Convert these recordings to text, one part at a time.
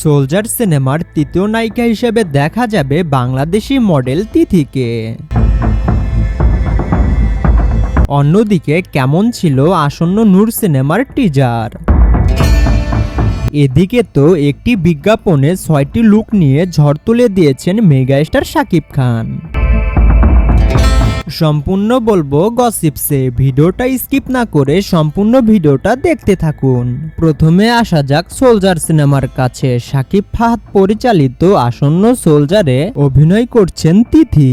Soldier সিনেমার তৃতীয় নায়িকা হিসেবে দেখা যাবে বাংলাদেশি মডেল তিথিকে। অন্যদিকে কেমন ছিল আসন্ন নূর সিনেমার টিজার এদিকে তো একটি বিজ্ঞাপনে ছয়টি লুক নিয়ে ঝড় তুলে দিয়েছেন মেগাস্টার শাকিব খান। সম্পূর্ণ বলব গসিপসে ভিডিওটা স্কিপ না করে সম্পূর্ণ ভিডিওটা দেখতে থাকুন। প্রথমে আসা যাক সোলজার সিনেমার কাছে। সাকিব ফাহাদ পরিচালিত আসন্ন সোলজারে অভিনয় করছেন তিথি।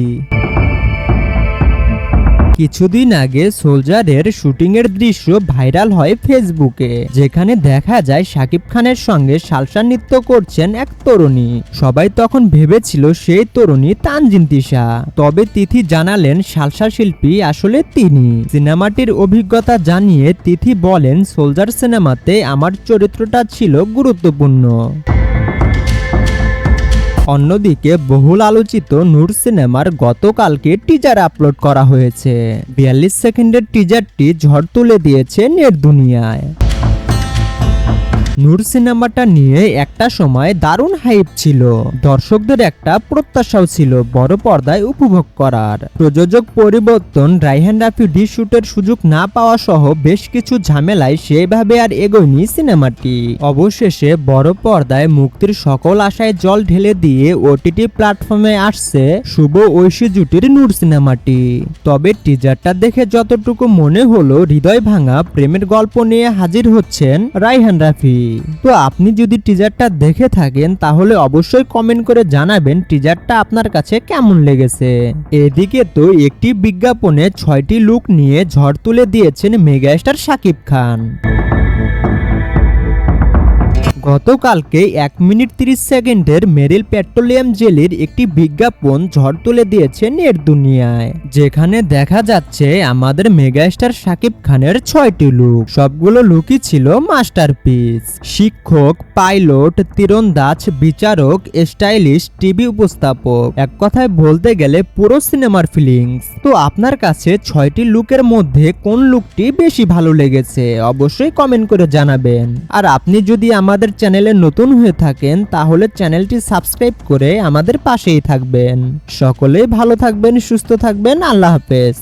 কিছুদিন আগে সোলজারের শুটিংয়ের দৃশ্য ভাইরাল হয় ফেসবুকে, যেখানে দেখা যায় শাকিব খানের সঙ্গে সালসা নৃত্য করছেন এক তরুণী। সবাই তখন ভেবেছিল সেই তরুণী তানজিন তিশা। তবে তিথি জানালেন সালসা শিল্পী আসলে তিনি। সিনেমাটির অভিজ্ঞতা জানিয়ে তিথি বলেন, সোলজার সিনেমাতে আমার চরিত্রটা ছিল গুরুত্বপূর্ণ। অন্যদিকে বহুল আলোচিত নূর সিনেমার গতকালকে টিজার আপলোড করা হয়েছে। বিয়াল্লিশ সেকেন্ডের টিজারটি ঝড় তুলে দিয়েছে নেট দুনিয়ায়। নূর সিনেমাটা নিয়ে একটা সময় দারুণ হাইপ ছিল। দর্শকদের একটা প্রত্যাশাও ছিল বড় পর্দায় উপভোগ করার। প্রযোজক পরিবর্তন রাইহান রাফি ডি শুটের সুযোগ না পাওয়া সহ বেশ কিছু ঝামেলায় সেভাবে আর এগোয়নি সিনেমাটি। অবশেষে বড় পর্দায় মুক্তির সকল আশায় জল ঢেলে দিয়ে ওটিটি প্ল্যাটফর্মে আসছে শুভ ঐশী জুটির নূর সিনেমাটি। তবে টিজারটা দেখে যতটুকু মনে হলো হৃদয় ভাঙা প্রেমের গল্প নিয়ে হাজির হচ্ছেন রাইহান রাফি। তো আপনি যদি টিজারটা দেখে থাকেন, তাহলে অবশ্যই কমেন্ট করে জানাবেন টিজারটা আপনার কাছে কেমন লেগেছে। এদিকে তো একটি বিজ্ঞাপনে ছয়টি লুক নিয়ে ঝড় তুলে দিয়েছেন মেগাস্টার শাকিব খান। গতকালকে এক মিনিট তিরিশ সেকেন্ডের মেরিল পেট্রোলিয়াম জেলির একটি বিজ্ঞাপন ঝড় তুলে দিয়েছে নেট দুনিয়ায়, যেখানে দেখা যাচ্ছে আমাদের মেগাস্টার শাকিব খানের ছয়টি লুক সবগুলো লুকই ছিল মাস্টারপিস শিক্ষক পাইলট তীরন্দাজ, বিচারক স্টাইলিশ টিভি উপস্থাপক। এক কথায় বলতে গেলে পুরো সিনেমার ফিলিংস তো আপনার কাছে ছয়টি লুকের মধ্যে কোন লুকটি বেশি ভালো লেগেছে? অবশ্যই কমেন্ট করে জানাবেন। আর আপনি যদি আমাদের চ্যানেলে নতুন হয়ে থাকেন, তাহলে চ্যানেলটি সাবস্ক্রাইব করে আমাদের পাশেই থাকবেন। সকলেই ভালো থাকবেন, সুস্থ থাকবেন, আল্লাহ হাফেজ।